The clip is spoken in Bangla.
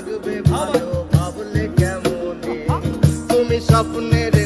লাগবে ভালো ভাবলে কেমন? তুমি স্বপ্নের